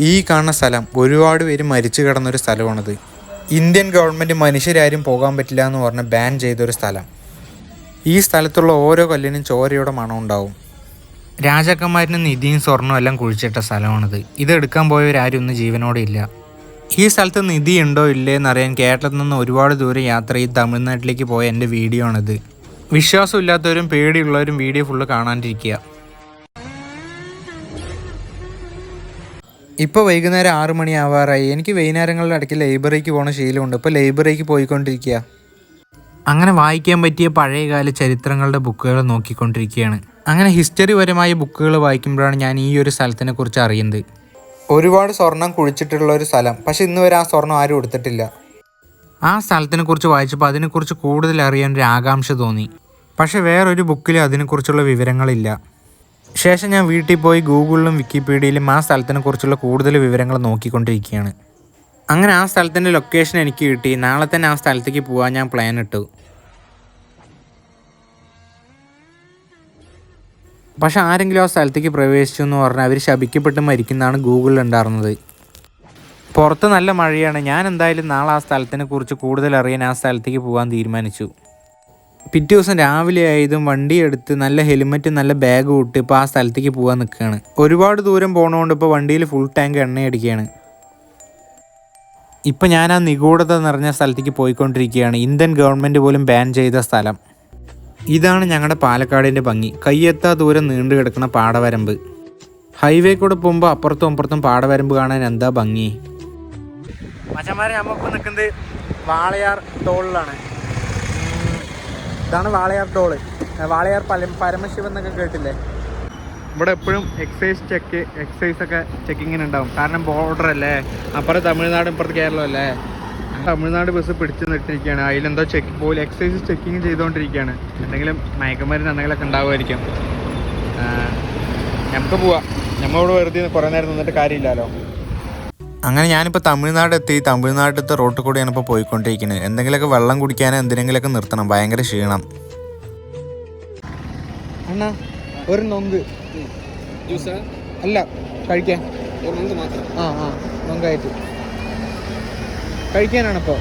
ഈ കാണുന്ന സ്ഥലം ഒരുപാട് പേര് മരിച്ചു കിടന്നൊരു സ്ഥലമാണിത്. ഇന്ത്യൻ ഗവൺമെന്റ് മനുഷ്യരാരും പോകാൻ പറ്റില്ല എന്ന് പറഞ്ഞ് ബാൻ ചെയ്തൊരു സ്ഥലം. ഈ സ്ഥലത്തുള്ള ഓരോ കല്ലിനും ചോരയുടെ മണം ഉണ്ടാവും. രാജാക്കന്മാരിന് നിധിയും സ്വർണവും എല്ലാം കുഴിച്ചിട്ട സ്ഥലമാണിത്. ഇതെടുക്കാൻ പോയവരാരും ഇന്ന് ജീവനോടെ ഇല്ല. ഈ സ്ഥലത്ത് നിധി ഉണ്ടോ ഇല്ലേ എന്നറിയാൻ കേരളത്തിൽ നിന്ന് ഒരുപാട് ദൂരം യാത്ര ചെയ്ത് തമിഴ്നാട്ടിലേക്ക് പോയ എന്റെ വീഡിയോ ആണിത്. വിശ്വാസമില്ലാത്തവരും പേടിയുള്ളവരും വീഡിയോ ഫുള്ള് കാണാണ്ടിരിക്കുക. ഇപ്പോൾ വൈകുന്നേരം ആറു മണി ആവാറായി എനിക്ക് വൈകുന്നേരങ്ങളിൽ ഇടയ്ക്ക് ലൈബ്രറിക്ക് പോകണ ശീലമുണ്ട്. ഇപ്പോൾ ലൈബ്രറിക്ക് പോയിക്കൊണ്ടിരിക്കുക അങ്ങനെ വായിക്കാൻ പറ്റിയ പഴയകാല ചരിത്രങ്ങളുടെ ബുക്കുകൾ നോക്കിക്കൊണ്ടിരിക്കുകയാണ് അങ്ങനെ ഹിസ്റ്ററിപരമായ ബുക്കുകൾ വായിക്കുമ്പോഴാണ് ഞാൻ ഈ ഒരു സ്ഥലത്തിനെ കുറിച്ച് അറിയുന്നത്. ഒരുപാട് സ്വർണം കുഴിച്ചിട്ടുള്ള ഒരു സ്ഥലം. പക്ഷെ ഇന്ന് വരെ ആ സ്വർണം ആരും എടുത്തിട്ടില്ല. ആ സ്ഥലത്തിനെ കുറിച്ച് വായിച്ചപ്പോൾ അതിനെക്കുറിച്ച് കൂടുതൽ അറിയാൻ ഒരു ആകാംക്ഷ തോന്നി. പക്ഷെ വേറൊരു ബുക്കിൽ അതിനെക്കുറിച്ചുള്ള വിവരങ്ങളില്ല. ശേഷം ഞാൻ വീട്ടിൽ പോയി ഗൂഗിളിലും വിക്കിപീഡിയയിലും ആ സ്ഥലത്തിനെ കുറിച്ചുള്ള കൂടുതൽ വിവരങ്ങൾ നോക്കിക്കൊണ്ടിരിക്കുകയാണ്. അങ്ങനെ ആ സ്ഥലത്തിന്റെ ലൊക്കേഷൻ എനിക്ക് കിട്ടി. നാളെ തന്നെ ആ സ്ഥലത്തേക്ക് പോകാൻ ഞാൻ പ്ലാൻ ഇട്ടു. പക്ഷെ ആരെങ്കിലും ആ സ്ഥലത്തേക്ക് പ്രവേശിച്ചു എന്ന് പറഞ്ഞാൽ അവർ ശപിക്കപ്പെട്ട് മരിക്കുന്നതാണ് ഗൂഗിളിൽ ഉണ്ടായിരുന്നത്. പുറത്ത് നല്ല മഴയാണ്. ഞാൻ എന്തായാലും നാളെ ആ സ്ഥലത്തിനെ കുറിച്ച് കൂടുതൽ അറിയാൻ ആ സ്ഥലത്തേക്ക് പോകാൻ തീരുമാനിച്ചു. പിറ്റേ ദിവസം രാവിലെ ആയതും വണ്ടി എടുത്ത് നല്ല ഹെൽമെറ്റ് നല്ല ബാഗ് ഇട്ട് ഇപ്പോൾ ആ സ്ഥലത്തേക്ക് പോകാൻ നിൽക്കുകയാണ് ഒരുപാട് ദൂരം പോകണതുകൊണ്ട് ഇപ്പോൾ വണ്ടിയിൽ ഫുൾ ടാങ്ക് എണ്ണ അടിക്കുകയാണ് ഇപ്പം ഞാൻ ആ നിഗൂഢത നിറഞ്ഞ സ്ഥലത്തേക്ക് പോയിക്കൊണ്ടിരിക്കുകയാണ്. ഇന്ത്യൻ ഗവൺമെന്റ് പോലും ബാൻ ചെയ്ത സ്ഥലം. ഇതാണ് ഞങ്ങളുടെ പാലക്കാടിന്റെ ഭംഗി. കയ്യെത്താ ദൂരം നീണ്ടു കിടക്കുന്ന പാടവരമ്പ്. ഹൈവേ കൂടെ പോകുമ്പോൾ അപ്പുറത്തും അപ്പുറത്തും പാടവരമ്പ് കാണാൻ എന്താ ഭംഗി? മച്ചന്മാരെ നമ്മളിപ്പോൾ നിൽക്കുന്നത് വാളയാർ ടോളിലാണ് ഇതാണ് വാളയാർ ടോൾ. വാളയാർ പല പരമശിവൻ എന്നൊക്കെ കേട്ടില്ലേ? ഇവിടെ എപ്പോഴും എക്സൈസ് ചെക്ക് എക്സൈസ് ഒക്കെ ചെക്കിങ്ങിന് ഉണ്ടാവും. കാരണം ബോർഡർ അല്ലേ? അപ്പുറം തമിഴ്നാട് ഇപ്പുറത്ത് കേരളം അല്ലേ? തമിഴ്നാട് ബസ് പിടിച്ചു നിർത്തിയിരിക്കുകയാണ്. അതിലെന്തോ ചെക്ക് പോലും എക്സൈസ് ചെക്കിങ് ചെയ്തുകൊണ്ടിരിക്കുകയാണ്. എന്തെങ്കിലും മയക്കുമരുന്ന് എന്തെങ്കിലുമൊക്കെ ഉണ്ടാവുമായിരിക്കും. നമുക്ക് പോവാം. നമ്മളോട് വെറുതെ കുറേ നേരം നിന്നിട്ട് കാര്യമില്ലല്ലോ. അങ്ങനെ ഞാനിപ്പോൾ തമിഴ്നാട് എത്തി തമിഴ്നാട്ടിലത്തെ റോട്ടിൽ കൂടെയാണ് ഇപ്പോൾ പോയിക്കൊണ്ടിരിക്കുന്നത് എന്തെങ്കിലുമൊക്കെ വെള്ളം കുടിക്കാനോ എന്തിനെങ്കിലുമൊക്കെ നിർത്തണം. ഭയങ്കര ക്ഷീണം. അണ്ണാ ഒരു നൊങ്ക് ജ്യൂസ്? അല്ല കഴിക്കാൻ. ഒരു മന്ത് മാത്രം. ആ ആ നൊങ്കായിട്ട് കഴിക്കാനാണിപ്പോൾ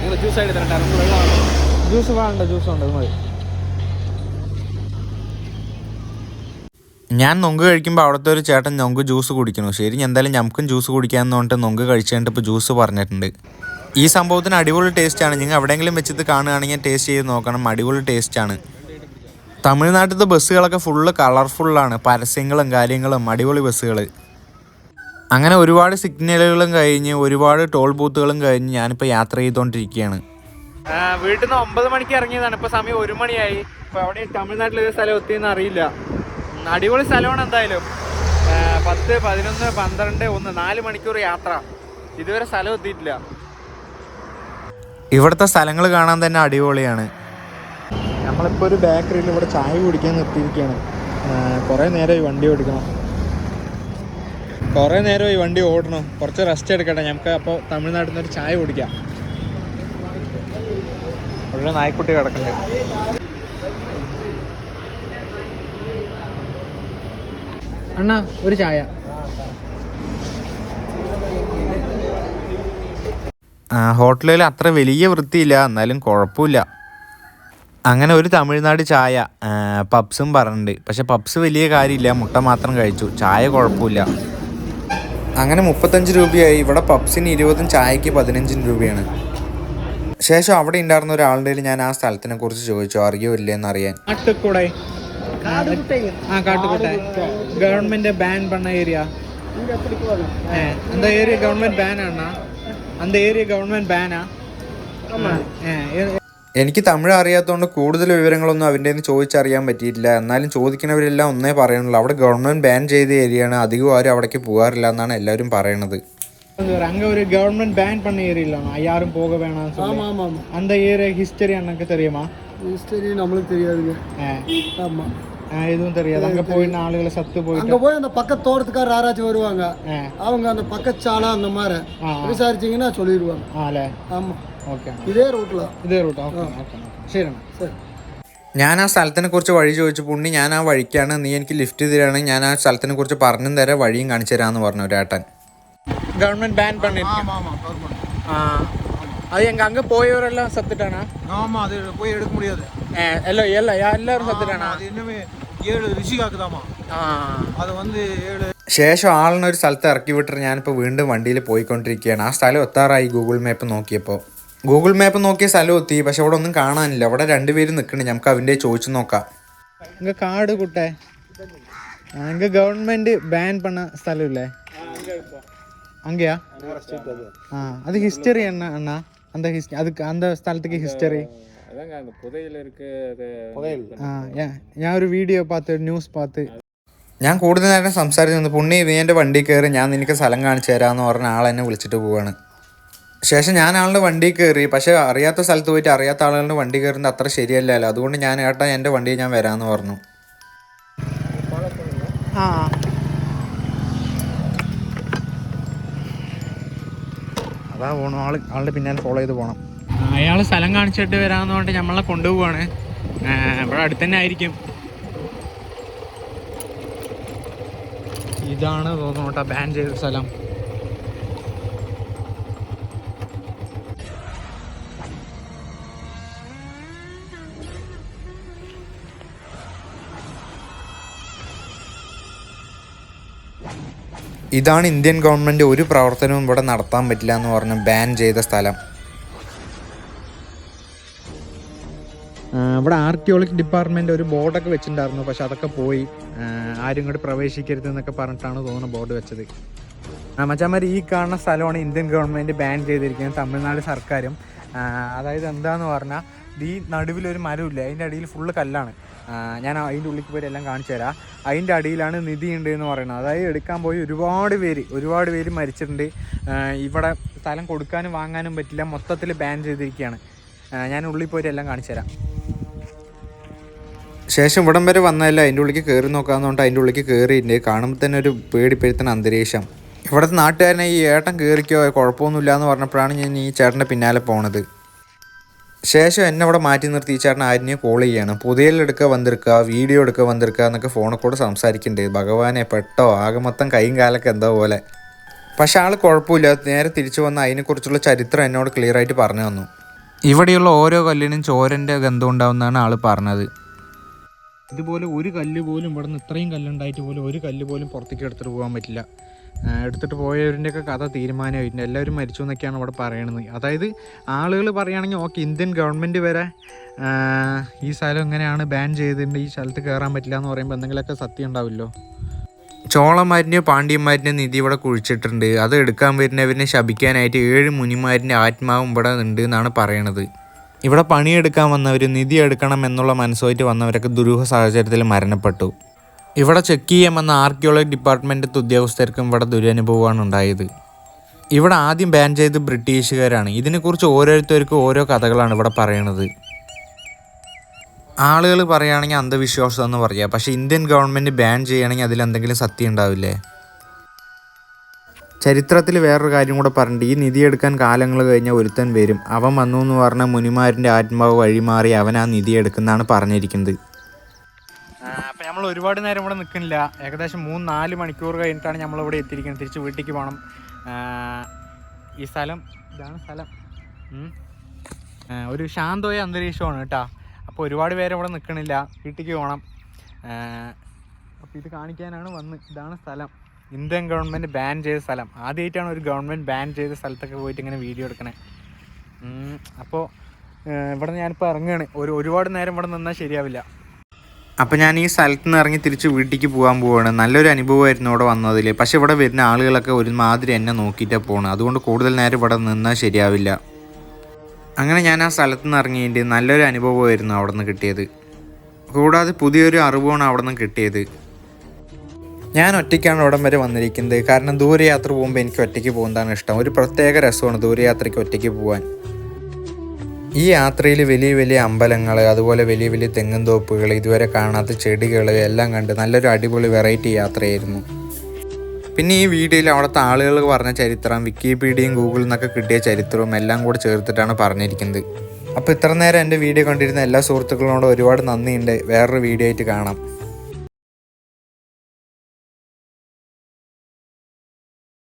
ജ്യൂസ് ജ്യൂസായിട്ട് തരട്ടെ. ജ്യൂസ് വേണ്ട ജ്യൂസ് ഉണ്ട് അത് മതി. ഞാൻ നൊങ്ക് കഴിക്കുമ്പോൾ അവിടുത്തെ ഒരു ചേട്ടൻ നൊങ്ക് ജ്യൂസ് കുടിക്കുന്നു. ശരി എന്തായാലും ഞമ്മക്കും ജ്യൂസ് കുടിക്കാമെന്ന് പറഞ്ഞിട്ട് നൊങ്ക് കഴിച്ചിട്ട് ഇപ്പോൾ ജ്യൂസ് പറഞ്ഞിട്ടുണ്ട്. ഈ സംഭവത്തിന് അടിപൊളി ടേസ്റ്റാണ് നിങ്ങൾ എവിടെയെങ്കിലും വെച്ചിട്ട് കാണുകയാണെങ്കിൽ ടേസ്റ്റ് ചെയ്ത് നോക്കണം. അടിപൊളി ടേസ്റ്റാണ് തമിഴ്നാട്ടിലത്തെ ബസ്സുകളൊക്കെ ഫുള്ള് കളർഫുള്ളാണ് പരസ്യങ്ങളും കാര്യങ്ങളും അടിപൊളി ബസ്സുകൾ അങ്ങനെ ഒരുപാട് സിഗ്നലുകളും കഴിഞ്ഞ് ഒരുപാട് ടോൾ ബൂത്തുകളും കഴിഞ്ഞ് ഞാനിപ്പോൾ യാത്ര ചെയ്തുകൊണ്ടിരിക്കുകയാണ് വീട്ടിൽ നിന്ന് ഒമ്പത് മണിക്ക് ഇറങ്ങിയതാണ്. ഇപ്പോൾ സമയം ഒരു മണിയായി. ഇപ്പോൾ അവിടെ തമിഴ്നാട്ടിൽ ഒരു സ്ഥലം എത്തിയെന്ന് അറിയില്ല. അടിപൊളി സ്ഥലമാണ് എന്തായാലും. പത്ത് പതിനൊന്ന് പന്ത്രണ്ട് ഒന്ന് നാല് മണിക്കൂർ യാത്ര. ഇതുവരെ സ്ഥലം എത്തിയിട്ടില്ല. ഇവിടുത്തെ സ്ഥലങ്ങൾ കാണാൻ തന്നെ അടിപൊളിയാണ്. നമ്മളിപ്പോൾ ഒരു ബേക്കറിയിൽ ഇവിടെ ചായ കുടിക്കാൻ നിർത്തിയിരിക്കുകയാണ്. കുറേ നേരമായി വണ്ടി ഓടിക്കണം. കുറേ നേരമായി വണ്ടി ഓടണം. കുറച്ച് റെസ്റ്റ് എടുക്കട്ടെ. നമുക്ക് അപ്പോൾ തമിഴ്നാട്ടിൽ നിന്ന് ഒരു ചായ കുടിക്കാം. ഉള്ള നായ്ക്കുട്ടി കിടക്കുന്നുണ്ട്. അണ്ണാ ഒരു ചായ. ഹോട്ടലിൽ അത്ര വലിയ വൃത്തിയില്ല എന്നാലും കുഴപ്പമില്ല. അങ്ങനെ ഒരു തമിഴ്നാട് ചായ പബ്സും പപ്സും പറഞ്ഞിട്ടുണ്ട്. പക്ഷെ പപ്സ് വലിയ കാര്യമില്ല മുട്ട മാത്രം കഴിച്ചു. ചായ കുഴപ്പമില്ല. അങ്ങനെ മുപ്പത്തഞ്ച് രൂപയായി. ഇവിടെ പപ്സിന് ഇരുപതും ചായക്ക് പതിനഞ്ചും രൂപയാണ്. ശേഷം അവിടെ ഉണ്ടായിരുന്ന ഒരാളുടെ ഞാൻ ആ സ്ഥലത്തിനെ കുറിച്ച് ചോദിച്ചു. അറിയോ ഇല്ലേന്ന് അറിയാൻ കാട്ടുകൂടെ ആ കാട്ടുകൂട്ടെ ഗവൺമെന്റ് ബാൻ പണ്ണ ഏരിയ அந்த ஏரியா கவர்மெண்ட் பேன் அண்ணா அந்த ஏரியா கவர்மெண்ட் பேனா എനിക്ക് തമിഴ് അറിയാത്തതുകൊണ്ട് കൂടുതൽ വിവരങ്ങളൊന്നും അവൻ്റെ നിന്ന് ചോദിച്ചറിയാൻ പറ്റിയിട്ടില്ല എന്നാലും ചോദിക്കുന്നവരെല്ലാം ഒന്നേ പറയുന്നുള്ളൂ അവിടെ ഗവൺമെന്റ് ബാൻ ചെയ്ത ഏരിയയാണ് അധികം ആരും അവിടേക്ക് പോകാറില്ല എന്നാണ് എല്ലാവരും പറയണത് அங்க ஒரு கவர்மெண்ட் பேன் பண்ண ஏரியா யாரும் போக வேணாம் ஆமாம் ஆமாம் அந்த ஏரியா ஹிஸ்டரி அண்ணனுக்கு தெரியுமா ஹிஸ்டரி நம்மளுக்கு தெரியாதுங்க ஆமாம் எதுவும் தெரியாது அங்க போயிட்டு ஆளுகளை சத்து போயிட்டு அங்கே போய் அந்த பக்க தோட்டத்துக்காரர் யாராச்சும் வருவாங்க ஆ. அவங்க அந்த பக்கச்சாலை அந்த மாதிரி ஆ, ஆ. விசாரிச்சீங்கன்னா சொல்லிடுவாங்க ஆ അല്ലേ ஆமாம் ഓക്കെ இதே ரூட்டில் ഇതേ റൂട്ട് ഓക്കെ ഓക്കെ ശരി അണ്ണാ சரி ഞാൻ ആ സ്ഥലത്തിനെ കുറിച്ച് വഴി ചോദിച്ചു പുണ്ണി ഞാൻ ആ വഴിക്കാണ് നീ എനിക്ക് ലിഫ്റ്റ് തരാണെങ്കിൽ ഞാൻ ആ സ്ഥലത്തിനെ കുറിച്ച് പറഞ്ഞും തരാം വഴിയും കാണിച്ചു തരാമെന്ന് പറഞ്ഞു ഒരേട്ടൻ கவர்மெண்ட் பேன் பண்ணிருக்கு ஆமாம் ஆமாம் கவர்மெண்ட் ஆ. அது எங்க அங்க போயவரெல்லாம் சத்துட்டானா ஆமாம் அது போய் எடுக்க முடியாது எல்லாம் எல்லாம் எல்லாரும் சத்துட்டானா அது இன்னுமே ശേഷം ആളിനെ ഒരു സ്ഥലത്ത് ഇറക്കി വിട്ടിട്ട് ഞാനിപ്പോൾ വീണ്ടും വണ്ടിയിൽ പോയിക്കൊണ്ടിരിക്കുകയാണ്. ആ സ്ഥലം എത്താറായി ഗൂഗിൾ മാപ്പ് നോക്കിയപ്പോൾ ഗൂഗിൾ മാപ്പ് നോക്കിയ സ്ഥലം എത്തി പക്ഷെ അവിടെ ഒന്നും കാണാനില്ല. അവിടെ രണ്ടുപേരും നിൽക്കുന്നുണ്ട്. നമുക്ക് അവന്റെ ചോദിച്ചു നോക്കാം. കാട് കുട്ടേ. ഗവൺമെന്റ് ബാൻ പണ സ്ഥലമില്ലേ? അങ്ങയാ? ആ അത് ഹിസ്റ്ററി എന്നാ അണ്ണ. അന്ത ഹിസ്റ്ററി അത് അന്ത സ്ഥലത്തേക്ക് ഹിസ്റ്ററി அதாங்க அந்த புதையல் இருக்கு அது ആ ഞാൻ- ഞാൻ ഒരു വീഡിയോ பார்த்து ന്യൂസ് பார்த்து ഞാൻ കൂടുതൽ നേരം സംസാരിച്ച് നിന്ന് പുണ്ണി നീ എൻ്റെ വണ്ടി കയറി ഞാൻ നിനക്ക് സ്ഥലം കാണിച്ചു തരാമെന്ന് പറഞ്ഞ ആൾ എന്നെ വിളിച്ചിട്ട് പോവാണ് ശേഷം ഞാൻ ആളുടെ വണ്ടി കയറി പക്ഷേ അറിയാത്ത സ്ഥലത്ത് പോയിട്ട് അറിയാത്ത ആളുകളുടെ വണ്ടി കയറുന്നത് അത്ര ശരിയല്ലല്ലോ അതുകൊണ്ട് ഞാൻ ഏട്ടാ എൻ്റെ വണ്ടിയിൽ ഞാൻ വരാമെന്ന് പറഞ്ഞു ആ അതാ പോണു ആള് ആളുടെ പിന്നാലെ ഫോളോ ചെയ്ത് പോകണം അയാൾ സ്ഥലം കാണിച്ചിട്ട് വരാമെന്ന് പറഞ്ഞിട്ട് നമ്മളെ കൊണ്ടുപോവാണ് ഇവിടെ അടുത്ത് തന്നെ ആയിരിക്കും. ഇതാണ് തോന്നുന്നു ബാൻ ചെയ്ത സ്ഥലം. ഇതാണ് ഇന്ത്യൻ ഗവൺമെന്റ് ഒരു പ്രവർത്തനവും ഇവിടെ നടത്താൻ പറ്റില്ല എന്ന് പറഞ്ഞ് ബാൻ ചെയ്ത സ്ഥലം. ഇവിടെ ആർക്കിയോളജി ഡിപ്പാർട്ട്മെന്റ് ഒരു ബോർഡൊക്കെ വെച്ചിട്ടുണ്ടായിരുന്നു. പക്ഷെ അതൊക്കെ പോയി. ആരും ഇങ്ങോട്ട് പ്രവേശിക്കരുത് എന്നൊക്കെ പറഞ്ഞിട്ടാണ് തോന്നുന്നു ബോർഡ് വെച്ചത്. മച്ചാമാർ ഈ കാണുന്ന സ്ഥലമാണ് ഇന്ത്യൻ ഗവൺമെന്റ് ബാൻ ചെയ്തിരിക്കുന്നത്. തമിഴ്നാട് സർക്കാരും. അതായത് എന്താന്ന് പറഞ്ഞാൽ ഈ നടുവിലൊരു മരമില്ല അതിന്റെ അടിയിൽ ഫുള്ള് കല്ലാണ്. ഞാൻ അതിന്റെ ഉള്ളിൽ പോയി എല്ലാം കാണിച്ചു തരാം. അതിന്റെ അടിയിലാണ് നിധി ഉണ്ട് എന്ന് പറയുന്നത്. അതായത് എടുക്കാൻ പോയി ഒരുപാട് പേര് ഒരുപാട് പേര് മരിച്ചിട്ടുണ്ട്. ഇവിടെ സ്ഥലം കൊടുക്കാനും വാങ്ങാനും പറ്റില്ല. മൊത്തത്തിൽ ബാൻ ചെയ്തിരിക്കുകയാണ്. ഞാൻ ഉള്ളിൽ പോയിട്ട് എല്ലാം കാണിച്ചു തരാം. ശേഷം ഇവിടം വരെ വന്നതല്ല? അതിന്റെ ഉള്ളിലേക്ക് കയറി നോക്കാമെന്നുകൊണ്ട് അതിന്റെ ഉള്ളിലേക്ക് കയറിയിട്ടുണ്ട് കാണുമ്പോൾ തന്നെ ഒരു പേടിപ്പെടുത്തുന്ന അന്തരീക്ഷം. ഇവിടുത്തെ നാട്ടുകാരനെ ഈ ഏട്ടൻ കയറിക്കോ കുഴപ്പമൊന്നുമില്ല എന്ന് പറഞ്ഞപ്പോഴാണ് ഞാൻ ഈ ചേട്ടന്റെ പിന്നാലെ പോണത്. ശേഷം എന്നെ അവിടെ മാറ്റി നിർത്തി ഈ ചേട്ടൻ ആരിനെയും കോൾ ചെയ്യാണ്. പുതിയലെടുക്കുക വന്നിരിക്കുക വീഡിയോ എടുക്കുക വന്നിരിക്കുക എന്നൊക്കെ ഫോണിൽ കൂടെ സംസാരിക്കുന്നുണ്ട് ഭഗവാനെ പെട്ടോ ആകെ മൊത്തം കൈയും കാലൊക്കെ എന്തോ പോലെ. പക്ഷെ ആൾ കുഴപ്പമില്ല. നേരെ തിരിച്ചു വന്ന് അതിനെക്കുറിച്ചുള്ള ചരിത്രം എന്നോട് ക്ലിയർ ആയിട്ട് പറഞ്ഞു തന്നു. ഇവിടെയുള്ള ഓരോ കല്ലിനും ചോരന്റെ ഗന്ധം ഉണ്ടാവുന്നതാണ് ആൾ പറഞ്ഞത്. ഇതുപോലെ ഒരു കല്ല് പോലും ഇവിടെ നിന്ന് ഇത്രയും കല്ലുണ്ടായിട്ട് പോലും ഒരു കല്ല് പോലും പുറത്തേക്ക് എടുത്തിട്ട് പോകാൻ പറ്റില്ല. എടുത്തിട്ട് പോയവരിന്റെയൊക്കെ കഥ തീരുമാനമായിട്ടുണ്ട്. എല്ലാവരും മരിച്ചു എന്നൊക്കെയാണ് ഇവിടെ പറയണത്. അതായത് ആളുകൾ പറയുകയാണെങ്കിൽ ഓക്കെ ഇന്ത്യൻ ഗവൺമെന്റ് വരെ ഈ സ്ഥലം എങ്ങനെയാണ് ബാൻ ചെയ്തിട്ടുണ്ട് ഈ സ്ഥലത്ത് കയറാൻ പറ്റില്ല എന്ന് പറയുമ്പോൾ എന്തെങ്കിലുമൊക്കെ സത്യം ഉണ്ടാവില്ലോ? ചോളന്മാരിന്റെയോ പാണ്ഡ്യന്മാരിനെ നിധി ഇവിടെ കുഴിച്ചിട്ടുണ്ട്. അത് എടുക്കാൻ വരുന്നവരെ ശപിക്കാനായിട്ട് ഏഴ് മുനിമാരിന്റെ ആത്മാവും ഇവിടെ ഉണ്ട് എന്നാണ് പറയണത്. ഇവിടെ പണിയെടുക്കാൻ വന്നവർ നിധി എടുക്കണം എന്നുള്ള മനസ്സുമായിട്ട് വന്നവരൊക്കെ ദുരൂഹ സാഹചര്യത്തിൽ മരണപ്പെട്ടു. ഇവിടെ ചെക്ക് ചെയ്യാമെന്ന ആർക്കിയോളജി ഡിപ്പാർട്ട്മെന്റ് ഉദ്യോഗസ്ഥർക്കും ഇവിടെ ദുരനുഭവമാണ് ഉണ്ടായത്. ഇവിടെ ആദ്യം ബാൻ ചെയ്ത് ബ്രിട്ടീഷുകാരാണ്. ഇതിനെക്കുറിച്ച് ഓരോരുത്തർക്കും ഓരോ കഥകളാണ് ഇവിടെ പറയണത്. ആളുകൾ പറയുകയാണെങ്കിൽ അന്ധവിശ്വാസം എന്ന് പറയുക പക്ഷേ ഇന്ത്യൻ ഗവൺമെന്റ് ബാൻ ചെയ്യുകയാണെങ്കിൽ അതിൽ എന്തെങ്കിലും സത്യം ഉണ്ടാവില്ലേ? ചരിത്രത്തിൽ വേറൊരു കാര്യം കൂടെ പറഞ്ഞിട്ട് ഈ നിധി എടുക്കാൻ കാലങ്ങൾ കഴിഞ്ഞ ഒരുത്തൻ വരും. അവൻ വന്നു എന്ന് പറഞ്ഞ മുനിമാരിന്റെ ആത്മാവ് വഴിമാറി അവൻ ആ നിധി എടുക്കുന്നതാണ് പറഞ്ഞിരിക്കുന്നത്. അപ്പം നമ്മൾ ഒരുപാട് നേരം ഇവിടെ നിൽക്കുന്നില്ല. ഏകദേശം മൂന്ന് നാല് മണിക്കൂർ കഴിഞ്ഞിട്ടാണ് നമ്മളിവിടെ എത്തിയിരിക്കുന്നത്. തിരിച്ച് വീട്ടിലേക്ക് പോകണം. ഈ സ്ഥലം ഇതാണ് സ്ഥലം. ഒരു ശാന്തമായ അന്തരീക്ഷമാണ് കേട്ടോ. അപ്പോൾ ഒരുപാട് പേര് ഇവിടെ നിൽക്കണില്ല വീട്ടിലേക്ക് പോകണം അപ്പോൾ ഇത് കാണിക്കാനാണ് വന്ന്. ഇതാണ് സ്ഥലം. ഇന്ത്യൻ ഗവൺമെന്റ് ബാൻ ചെയ്ത സ്ഥലം. ആദ്യമായിട്ടാണ് ഒരു ഗവൺമെന്റ് ബാൻ ചെയ്ത സ്ഥലത്തൊക്കെ പോയിട്ട് ഇങ്ങനെ വീഡിയോ എടുക്കണേ. അപ്പോൾ ഇവിടെ ഞാനിപ്പോൾ ഇറങ്ങുകയാണ് ഒരു ഒരുപാട് നേരം ഇവിടെ നിന്നാൽ ശരിയാവില്ല. അപ്പോൾ ഞാൻ ഈ സ്ഥലത്ത് നിന്ന് ഇറങ്ങി തിരിച്ച് വീട്ടിലേക്ക് പോകാൻ പോവാണ്. നല്ലൊരു അനുഭവമായിരുന്നു ഇവിടെ വന്നതിൽ പക്ഷേ ഇവിടെ വരുന്ന ആളുകളൊക്കെ ഒരുമാതിരി എന്നെ നോക്കിയിട്ടാണ് പോകണം അതുകൊണ്ട് കൂടുതൽ നേരം ഇവിടെ നിന്നാൽ ശരിയാവില്ല. അങ്ങനെ ഞാൻ ആ സ്ഥലത്ത് നിന്ന് ഇറങ്ങിയിട്ട് നല്ലൊരു അനുഭവമായിരുന്നു അവിടെ നിന്ന് കിട്ടിയത്. കൂടാതെ പുതിയൊരു അറിവാണ് അവിടെ നിന്ന് കിട്ടിയത്. ഞാൻ ഒറ്റയ്ക്കാണ് ഇവിടം വരെ വന്നിരിക്കുന്നത്. കാരണം ദൂരയാത്ര പോകുമ്പോൾ എനിക്ക് ഒറ്റയ്ക്ക് പോകുന്നതാണ് ഇഷ്ടം. ഒരു പ്രത്യേക രസമാണ് ദൂരയാത്രയ്ക്ക് ഒറ്റയ്ക്ക് പോകാൻ. ഈ യാത്രയിൽ വലിയ വലിയ അമ്പലങ്ങൾ അതുപോലെ വലിയ വലിയ തെങ്ങും തോപ്പുകൾ ഇതുവരെ കാണാത്ത ചെടികൾ എല്ലാം കണ്ട് നല്ലൊരു അടിപൊളി വെറൈറ്റി യാത്രയായിരുന്നു. പിന്നെ ഈ വീഡിയോയിൽ അവിടുത്തെ ആളുകൾ പറഞ്ഞ ചരിത്രം വിക്കിപീഡിയയും ഗൂഗിളിൽ നിന്നൊക്കെ കിട്ടിയ ചരിത്രവും എല്ലാം കൂടെ ചേർത്തിട്ടാണ് പറഞ്ഞിരിക്കുന്നത്. അപ്പോൾ ഇത്ര നേരം എന്റെ വീഡിയോ കണ്ടിരുന്ന എല്ലാ സുഹൃത്തുക്കളോടും ഒരുപാട് നന്ദിയുണ്ട്. വേറൊരു വീഡിയോ ആയിട്ട് കാണാം.